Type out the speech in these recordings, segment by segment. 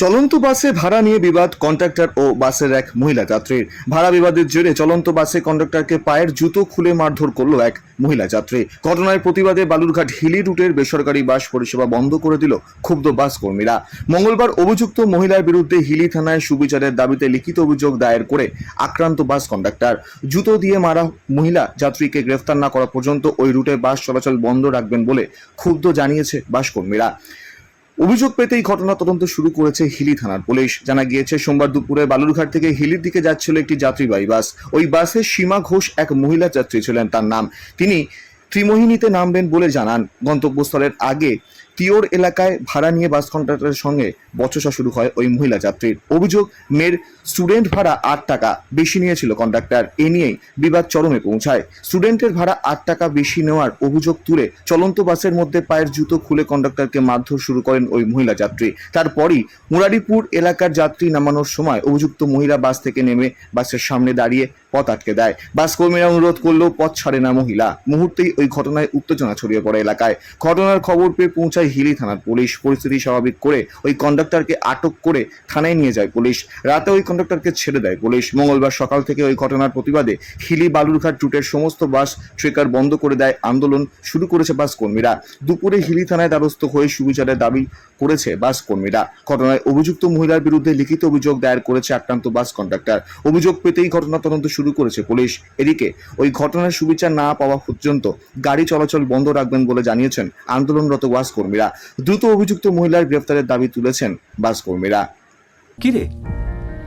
চলন্ত বাসে ভাড়া নিয়ে বিবাদ কন্ট্রাক্টর ও বাসের এক মহিলা যাত্রীর। ভাড়া বিবাদের জেরে চলন্ত বাসে কন্ডাক্টরকে পায়ের জুতো খুলে মারধর করল এক মহিলা যাত্রী। ঘটনার প্রতিবাদে বালুরঘাট হিলি রুটের বেসরকারি বাস পরিষেবা বন্ধ করে দিল ক্ষুব্ধ বাস কর্মীরা। মঙ্গলবার অভিযুক্ত মহিলার বিরুদ্ধে হিলি থানায় সুবিচারের দাবিতে লিখিত অভিযোগ দায়ের করে আক্রান্ত বাস কন্ডাক্টর। জুতো দিয়ে মারা মহিলা যাত্রীকে গ্রেফতার না করা পর্যন্ত ওই রুটে বাস চলাচল বন্ধ রাখবেন বলে ক্ষুব্ধ জানিয়েছে বাস কর্মীরা। অভিযোগ পেতেই ঘটনা তদন্ত শুরু করেছে হিলি থানার পুলিশ। জানা গিয়েছে, সোমবার দুপুরে বালুরঘাট থেকে হিলির দিকে যাচ্ছিল একটি যাত্রীবাহী বাস। ওই বাসে সীমা ঘোষ এক মহিলা যাত্রী ছিলেন তার নাম। তিনি ত্রিমোহিনীতে নামবেন বলে জানান। গন্তব্যস্থলের আগে তিওর এলাকায় ভাড়া নিয়ে বাস কন্ট্রাক্টরের সঙ্গে বচসা শুরু হয় ওই মহিলা যাত্রীর। অভিযোগ, মেয়ের স্টুডেন্ট ভাড়া আট টাকা বেশি নিয়েছিল কন্ডাক্টর। এ নিয়েই বিবাদ চরমে পৌঁছায়। স্টুডেন্টের ভাড়া আট টাকা বেশি নেওয়ার অভিযোগ তুলে চলন্ত বাসের মধ্যে পায়ের জুতো খুলে কন্ডাক্টরকে মারধর শুরু করেন ওই মহিলা যাত্রী। তারপরই মুরারিপুর এলাকার যাত্রী নামানোর সময় অভিযুক্ত মহিলা বাস থেকে নেমে বাসের সামনে দাঁড়িয়ে পথ আটকে দেয়। বাস কর্মীরা অনুরোধ করলেও পথ ছাড়ে না মহিলা। মুহূর্তেই ওই ঘটনায় উত্তেজনা ছড়িয়ে পড়ে এলাকায়। ঘটনার খবর পেয়ে পৌঁছায় হিলি থানার পুলিশ পরিস্থিতি স্বাভাবিক করে ওই কন্ডাক্টরকে আটক করে থানায় নিয়ে যায় পুলিশ। রাতে ওই কন্ডাক্টরকে ছেড়ে দেয় পুলিশ। মঙ্গলবার সকাল থেকে ওই ঘটনার প্রতিবাদে হিলি বালুরঘাট রুটের সমস্ত বাস, ট্রেকার বন্ধ করে দেয় আন্দোলন শুরু করেছে বাস কর্মীরা। দুপুরে হিলি থানায় দ্বারস্থ হয়ে সুবিচারের দাবি করেছে বাস কর্মীরা। ঘটনায় অভিযুক্ত মহিলার বিরুদ্ধে লিখিত অভিযোগ দায়ের করেছে আক্রান্ত বাস কন্ডাক্টর অভিযোগ পেতেই ঘটনা তদন্ত শুরু করেছে পুলিশ। এদিকে ওই ঘটনার সুবিচার না পাওয়া পর্যন্ত গাড়ি চলাচল বন্ধ রাখবেন বলে জানিয়েছেন আন্দোলনরত বাস কর্মীরা দ্রুত অভিযুক্ত মহিলার গ্রেফতারের দাবি তুলেছেন বাস কর্মীরা কি রে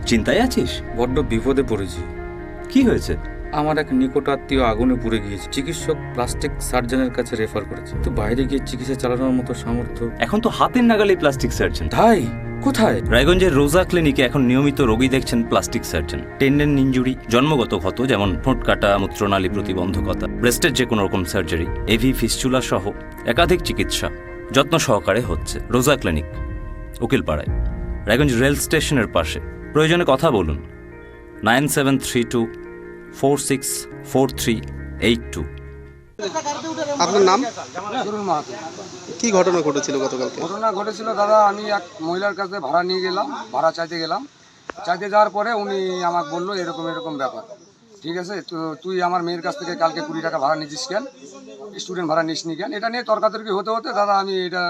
চিন্তায় আছিস? বড্ড বিপদে পড়েছি। কি হয়েছে? আমার এক নিকট আত্মীয় আগুনে পুড়ে গিয়েছে। চিকিৎসক প্লাস্টিক সার্জনের কাছে রেফার করেছে। তো বাইরে গিয়ে চিকিৎসা চালানোর মতো সামর্থ্য? এখন তো হাতের নাগালে প্লাস্টিক সার্জন। ধাই কোথায়? রায়গঞ্জের রোজা ক্লিনিকে এখন নিয়মিত রোগী দেখছেন প্লাস্টিক সার্জন। টেন্ডেন ইঞ্জুরি জন্মগত ক্ষত যেমন ঠোঁট কাটা মূত্রনালী প্রতিবন্ধকতা ব্রেস্টের যে কোনো রকম সার্জারি এভি ফিস্চুলা সহ একাধিক চিকিৎসা। যত্ন সহকারে হচ্ছে। রোজা ক্লিনিক উকিলপাড়ায়। রায়গঞ্জ রেল স্টেশনের পাশে। প্রয়োজনে কথা বলুন। Nine seven three two four six four three eight two. আপনার নাম? কি ঘটনা ঘটেছিল গতকালকে? ঘটনা ঘটেছিল দাদা আমি এক মহিলার কাছে ভাড়া নিয়ে গেলাম ভাড়া চাইতে গেলাম। চাইতে যাওয়ার পরে উনি আমাকে বলল এরকম এরকম ব্যাপার। ঠিক আছে? তো তুই আমার মেয়ের কাছ থেকে কালকে কুড়ি টাকা ভাড়া নিয়েছিস কেন? স্টুডেন্ট ভাড়া নিস নি কেন? এটা নিয়ে তর্কাতর্কি হতে হতে দাদা আমি এটা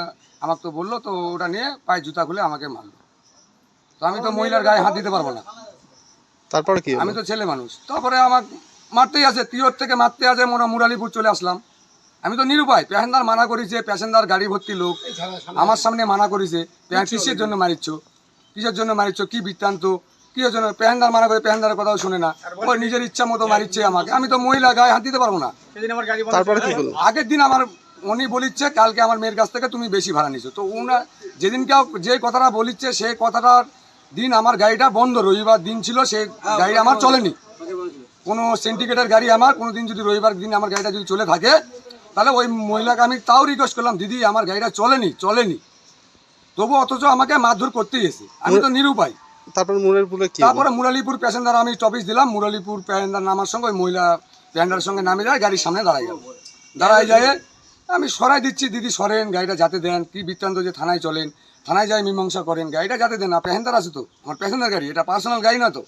আমাকে তো বলল তো ওটা নিয়ে পায়ে জুতা খুলে আমাকে মারলো। তো আমি তো মহিলার গায়ে হাত দিতে পারব না। তারপরে কি আমি তো ছেলে মানুষ। তারপরে আমার মারতেই আছে তিয়র থেকে মারতে আছে মনে মুরালিপুর চলে আসলাম। আমি তো নিরুপায় প্যাসেঞ্জার মানা করেছে প্যাসেঞ্জার গাড়ি ভর্তি লোক। আমার সামনে মানা করেছে কিসের জন্য মারিচ্ছ? কিসের জন্য মারিচ্ছ? কি বৃত্তান্ত? কিসের জন্য প্যাসেঞ্জার মানা করে প্যাসেঞ্জারের কথাও শুনে না। ওই নিজের ইচ্ছা মতো মারিচ্ছে আমাকে। আমি তো মহিলা গায়ে হাত দিতে পারব না। তারপরে কি হলো? আগের দিন আমার উনি বলিচ্ছে কালকে আমার মেয়ের কাছ থেকে তুমি বেশি ভাড়া নিছো। তো উনা যেদিনকে যে কথাটা বলিচ্ছে সেই কথাটার দিন আমার গাড়িটা বন্ধ। রবিবার দিন ছিল সেই গাড়ি আমার চলেনি। কোনো সিন্ডিকেটের গাড়ি আমার কোনো দিন যদি রবিবার দিন আমার গাড়িটা যদি চলে থাকে তাহলে ওই মহিলাকে আমি তাও রিকোয়েস্ট করলাম দিদি আমার গাড়িটা চলেনি চলেনি। তবু অথচ আমাকে মারধর করতেই এসে। আমি তো নিরুপায়। তারপর মুরের পুলে কি তারপরে মুরালিপুর প্যাসেঞ্জার আমি টপিস দিলাম মুরালিপুর প্যাসেঞ্জার নামার সঙ্গে ওই মহিলা প্যাসেঞ্জারের সঙ্গে নামে যায় গাড়ির সামনে দাঁড়াই গেল। দাঁড়াই যায় আমি সরাই দিচ্ছি দিদি সরেন গাড়িটা যাতে দেন কি বৃত্তান্ত যে থানায় চলেন থানায় যায় মীমাংসা করেন গাড়িটা যাতে দেন না প্যাসেঞ্জার আছে তো আমার প্যাসেঞ্জার গাড়ি এটা পার্সোনাল গাড়ি না তো।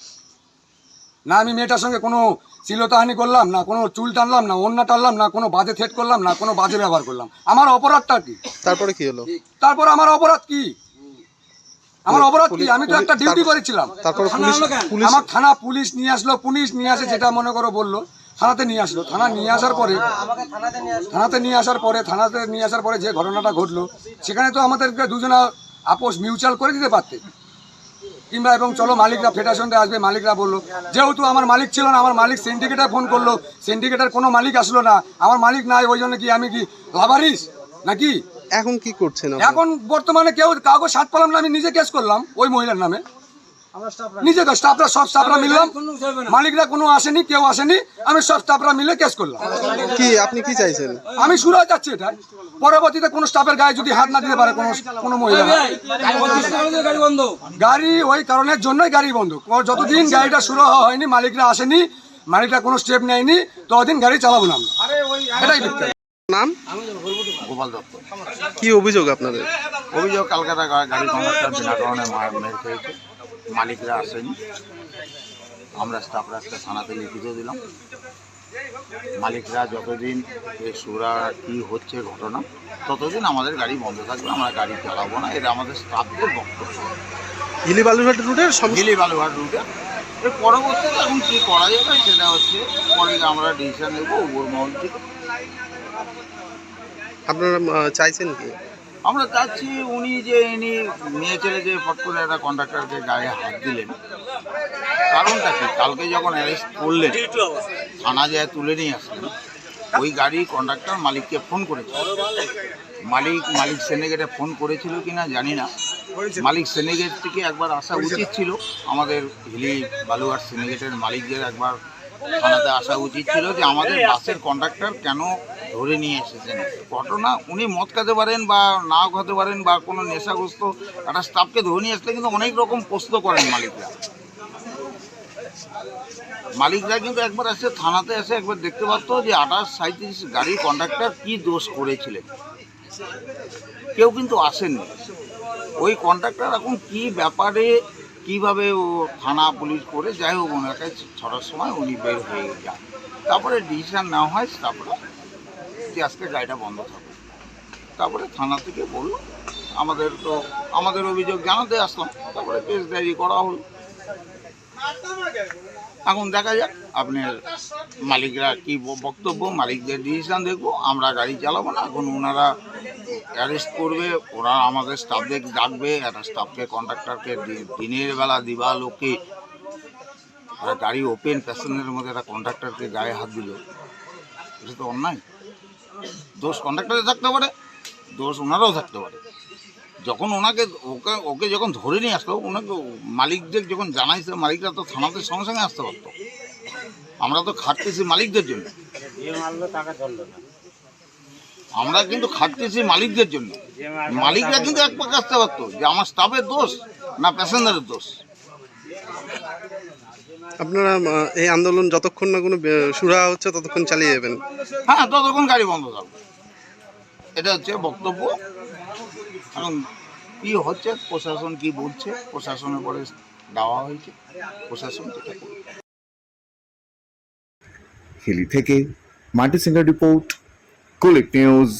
না আমি মেয়েটার সঙ্গে কোনো চিলতাহানি করলাম না কোনো চুল টানলাম না অন্য টানলাম না কোনো বাজে থেট করলাম না কোনো বাজে ব্যবহার করলাম। আমার অপরাধটা কি? তারপরে কি হলো? তারপর আমার অপরাধ কি? আমার অপরাধ কি? আমি তো একটা ডিউটি করেছিলাম। তারপরে পুলিশ পুলিশ আমার থানা পুলিশ নিয়ে আসলো পুলিশ নিয়ে আসে যেটা মনে করো বলল থানাতে নিয়ে আসলো। থানা নিয়ে আসার পরে থানাতে নিয়ে আসার পরে থানাতে নিয়ে আসার পরে যে ঘটনাটা ঘটলো সেখানে তো আমাদেরকে দুজনা আপোষ মিউচুয়াল করে দিতে পারতে। কিংবা এবং চলো মালিকরা ফেডারেশনটা আসবে মালিকরা বলল যেহেতু আমার মালিক ছিল না আমার মালিক সিন্ডিকেটার ফোন করল সিন্ডিকেটার কোনো মালিক আসলো না আমার মালিক নাই ওই জন্য কি আমি কি লাভারিস নাকি? এখন কি করছেন আপনি? এখন বর্তমানে কেউ কাগজ সাত পেলাম না আমি নিজে কেস করলাম ওই মহিলার নামে। নিজে স্টাফরা সব স্টাফরা মিললাম। মালিকরা কোনো আসেনি কেউ আসেনি আমি সব স্টাফরা মিলে কেস করলাম। কি আপনি কি চাইছেন? আমি শুরু হয়ে যাচ্ছি এটা। পরবর্তীতে কোনো স্টাফের গায়ে যদি হাত না দিতে পারে কোনো কোনো মহিলা। গাড়ি ওই কারণের জন্যই গাড়ি বন্ধ। ও- যতদিন গাড়িটা শুরু হয়নি মালিকরা আসেনি মালিকরা কোনো স্টেপ নেয়নি ততদিন গাড়ি চালাবো না আমরা। এটাই নাম? গোপাল দত্ত। কি অভিযোগ আপনাদের? অভিযোগ কালকাতা গাড়ি কন্ডাক্টর বিনা কারণে মার খেয়েছে মালিকরা আসেনি। আমরা স্টাফরা একটা থানাতে লিখিত দিলাম। মালিকরা যতদিন এই সুরা কি হচ্ছে ঘটনা ততদিন আমাদের গাড়ি বন্ধ থাকবে। আমরা গাড়ি চালাবো না। এটা আমাদের স্টাফদের বক্তব্য। হিলি বালুরঘাট রুটের সম- গিলি বালুঘাট রুটে এর পরবর্তীতে এখন কী করা যাবে সেটা হচ্ছে পরে আমরা ডিসিশন নেব উপর মহল থেকে। আপনারা চাইছেন কি? আমরা চাচ্ছি উনি যে ইনি মেয়ে ছেলে যে ফট করে একটা কন্ট্রাক্টরকে গায়ে হাত দিলেন। কারণটা কি? কালকে যখন অ্যারেস্ট করলেন, থানা যায় তুলে নিয়ে আসলেন, ওই গাড়ি কন্ট্রাক্টর মালিককে ফোন করেছিল। মালিক মালিক সেনেগেটে ফোন করেছিল কি না জানি না। মালিক সেনেগেট থেকে একবার আসা উচিত ছিল। আমাদের হিলি বালুঘাট সেনেগেটের মালিকদের একবার থানাতে আসা উচিত ছিল যে আমাদের বাসের কন্ট্রাক্টর কেন ধরে নিয়ে এসেছেন। ঘটনা উনি মদ খেতে পারেন বা নাও খেতে পারেন বা কোনো নেশাগ্রস্ত একটা স্টাফকে ধরে নিয়ে আসলে কিন্তু অনেক রকম প্রশ্ন করেন মালিকরা। মালিকরা কিন্তু একবার এসে থানাতে এসে একবার দেখতে পারতো যে আঠাশ সাঁত্রিশ গাড়ির কন্ডাক্টর কি দোষ করেছিলেন। কেউ কিন্তু আসেননি। ওই কন্ট্রাক্টর এখন কি ব্যাপারে, কীভাবে ও থানা পুলিশ করে, যাই হোক, ওনার কাছে ছটার সময় উনি বের হয়ে যান। তারপরে ডিসিশন নেওয়া হয় তারপরে যে আজকে গাড়িটা বন্ধ থাকবে তারপরে থানা থেকে বলল, আমাদের তো, আমাদের অভিযোগ জানাতে আসলাম। তারপরে কেস ডায়েরি করা হলো। এখন দেখা যাক আপনার মালিকরা কি বক্তব্য, মালিকদের ডিসিশন দেখব, আমরা গাড়ি চালাবো না। এখন ওনারা অ্যারেস্ট করবে, ওরা আমাদের স্টাফদের ডাকবে, একটা স্টাফকে কন্ট্রাক্টরকে দিনের বেলা দিবা লোকে গাড়ি ওপেন প্যাসেঞ্জারের মধ্যে একটা কন্ট্রাক্টরকে গায়ে হাত দিল। এটা তো অন্যায়। দোষ কন্ট্রাক্টরে থাকতে পারে, দোষ ওনারাও থাকতে পারে। যখন ওনাকে, ওকে ওকে যখন ধরে নিয়ে আসলো ওনাকে মালিকদের যখন জানাইছে, মালিকরা তো থানাতে সঙ্গে সঙ্গে আসতে পারতো। আমরা তো খাটতেছি মালিকদের জন্য। আমরা কিন্তু খাটতেছি মালিকদের জন্য। মালিকরা কিন্তু এক পাকে আসতে পারতো যে আমার স্টাফের দোষ না প্যাসেঞ্জারের দোষ। আপনারা এই আন্দোলন যতক্ষণ না কোনো সুরা হচ্ছে ততক্ষণ চালিয়ে যাবেন। হ্যাঁ ততক্ষণ গাড়ি বন্ধ থাকবে। এটা হচ্ছে বক্তব্য। এখন কি হচ্ছে প্রশাসন কি বলছে প্রশাসনের পরে দেওয়া হয়েছে। প্রশাসন হিলি থেকে multi singer report Kulik news.